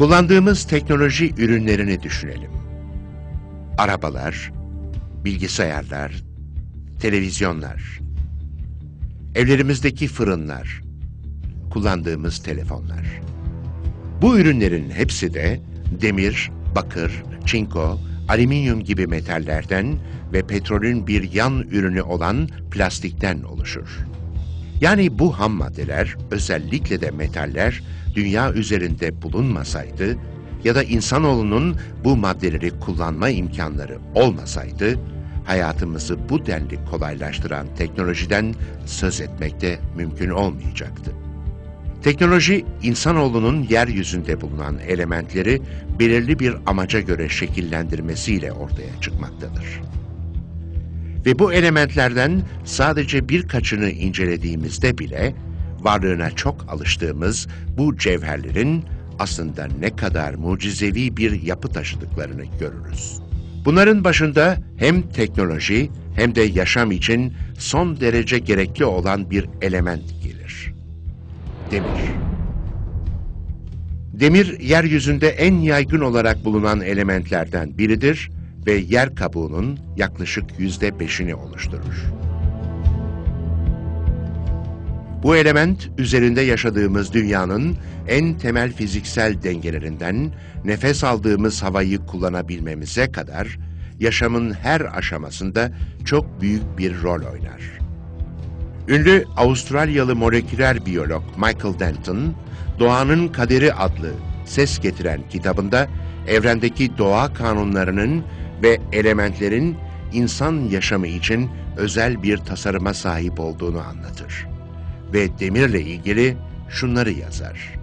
Kullandığımız teknoloji ürünlerini düşünelim. Arabalar, bilgisayarlar, televizyonlar, evlerimizdeki fırınlar, kullandığımız telefonlar. Bu ürünlerin hepsi de demir, bakır, çinko, alüminyum gibi metallerden ve petrolün bir yan ürünü olan plastikten oluşur. Yani bu ham maddeler, özellikle de metaller, dünya üzerinde bulunmasaydı ya da insanoğlunun bu maddeleri kullanma imkanları olmasaydı, hayatımızı bu denli kolaylaştıran teknolojiden söz etmek de mümkün olmayacaktı. Teknoloji, insanoğlunun yeryüzünde bulunan elementleri belirli bir amaca göre şekillendirmesiyle ortaya çıkmaktadır. Ve bu elementlerden sadece birkaçını incelediğimizde bile varlığına çok alıştığımız bu cevherlerin aslında ne kadar mucizevi bir yapı taşıdıklarını görürüz. Bunların başında hem teknoloji hem de yaşam için son derece gerekli olan bir element gelir. Demir. Demir, yeryüzünde en yaygın olarak bulunan elementlerden biridir ve yer kabuğunun yaklaşık yüzde beşini oluşturur. Bu element, üzerinde yaşadığımız dünyanın en temel fiziksel dengelerinden nefes aldığımız havayı kullanabilmemize kadar yaşamın her aşamasında çok büyük bir rol oynar. Ünlü Avustralyalı moleküler biyolog Michael Denton, Doğanın Kaderi adlı ses getiren kitabında evrendeki doğa kanunlarının ve elementlerin insan yaşamı için özel bir tasarıma sahip olduğunu anlatır. Ve demirle ilgili şunları yazar.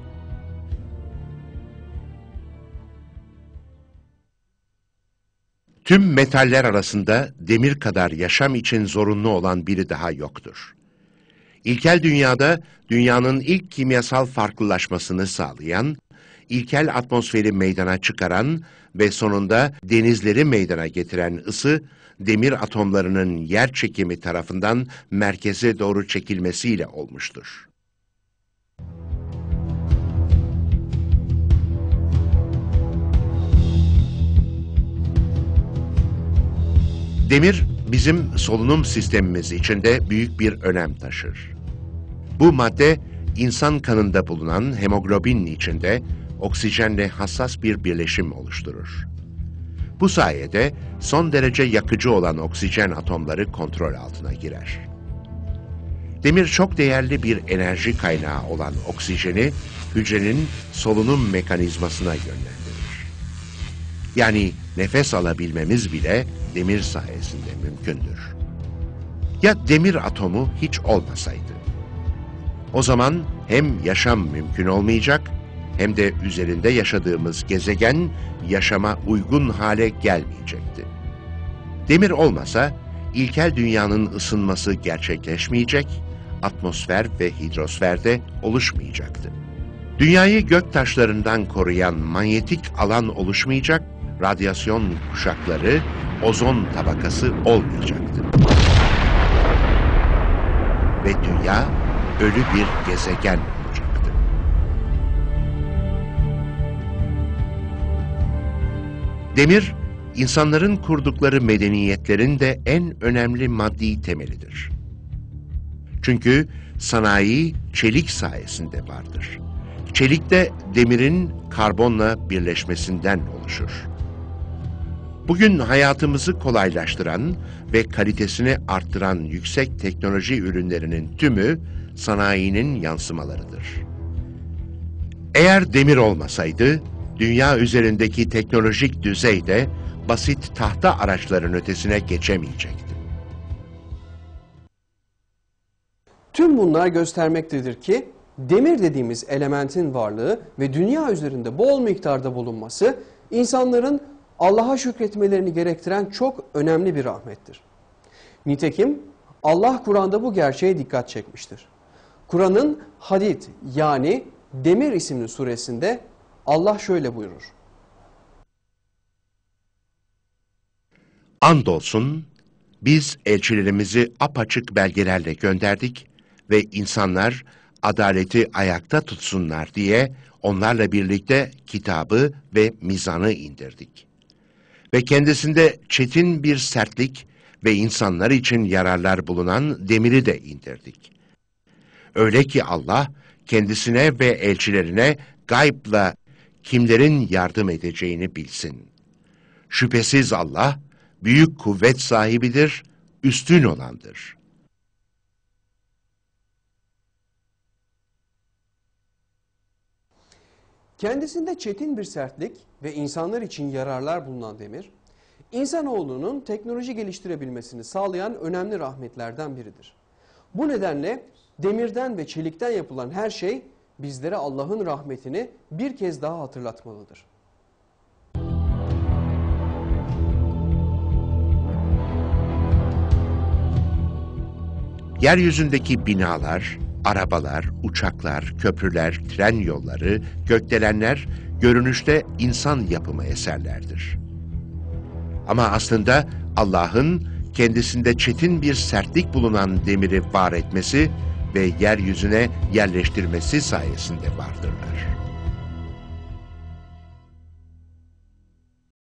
Tüm metaller arasında demir kadar yaşam için zorunlu olan biri daha yoktur. İlkel dünyada dünyanın ilk kimyasal farklılaşmasını sağlayan, ilkel atmosferi meydana çıkaran ve sonunda denizleri meydana getiren ısı, demir atomlarının yer çekimi tarafından merkeze doğru çekilmesiyle olmuştur. Demir, bizim solunum sistemimiz içinde büyük bir önem taşır. Bu madde, insan kanında bulunan hemoglobin içinde oksijenle hassas bir birleşim oluşturur. Bu sayede son derece yakıcı olan oksijen atomları kontrol altına girer. Demir çok değerli bir enerji kaynağı olan oksijeni hücrenin solunum mekanizmasına yönlendirir. Yani nefes alabilmemiz bile demir sayesinde mümkündür. Ya demir atomu hiç olmasaydı? O zaman hem yaşam mümkün olmayacak hem de üzerinde yaşadığımız gezegen yaşama uygun hale gelmeyecekti. Demir olmasa ilkel dünyanın ısınması gerçekleşmeyecek, atmosfer ve hidrosferde oluşmayacaktı. Dünyayı gök taşlarından koruyan manyetik alan oluşmayacak, radyasyon kuşakları, ozon tabakası olmayacaktı. Ve dünya ölü bir gezegen Demir, insanların kurdukları medeniyetlerin de en önemli maddi temelidir. Çünkü sanayi çelik sayesinde vardır. Çelik de demirin karbonla birleşmesinden oluşur. Bugün hayatımızı kolaylaştıran ve kalitesini arttıran yüksek teknoloji ürünlerinin tümü sanayinin yansımalarıdır. Eğer demir olmasaydı, dünya üzerindeki teknolojik düzey de basit tahta araçların ötesine geçemeyecekti. Tüm bunlar göstermektedir ki demir dediğimiz elementin varlığı ve dünya üzerinde bol miktarda bulunması insanların Allah'a şükretmelerini gerektiren çok önemli bir rahmettir. Nitekim Allah Kur'an'da bu gerçeğe dikkat çekmiştir. Kur'an'ın Hadid yani Demir isimli suresinde Allah şöyle buyurur. Andolsun biz elçilerimizi apaçık belgelerle gönderdik ve insanlar adaleti ayakta tutsunlar diye onlarla birlikte kitabı ve mizanı indirdik. Ve kendisinde çetin bir sertlik ve insanlar için yararlar bulunan demiri de indirdik. Öyle ki Allah kendisine ve elçilerine gaybla kimlerin yardım edeceğini bilsin. Şüphesiz Allah büyük kuvvet sahibidir, üstün olandır. Kendisinde çetin bir sertlik ve insanlar için yararlar bulunan demir, insanoğlunun teknoloji geliştirebilmesini sağlayan önemli rahmetlerden biridir. Bu nedenle demirden ve çelikten yapılan her şey bizlere Allah'ın rahmetini bir kez daha hatırlatmalıdır. Yeryüzündeki binalar, arabalar, uçaklar, köprüler, tren yolları, gökdelenler görünüşte insan yapımı eserlerdir. Ama aslında Allah'ın kendisinde çetin bir sertlik bulunan demiri var etmesi ve yeryüzüne yerleştirmesi sayesinde vardırlar.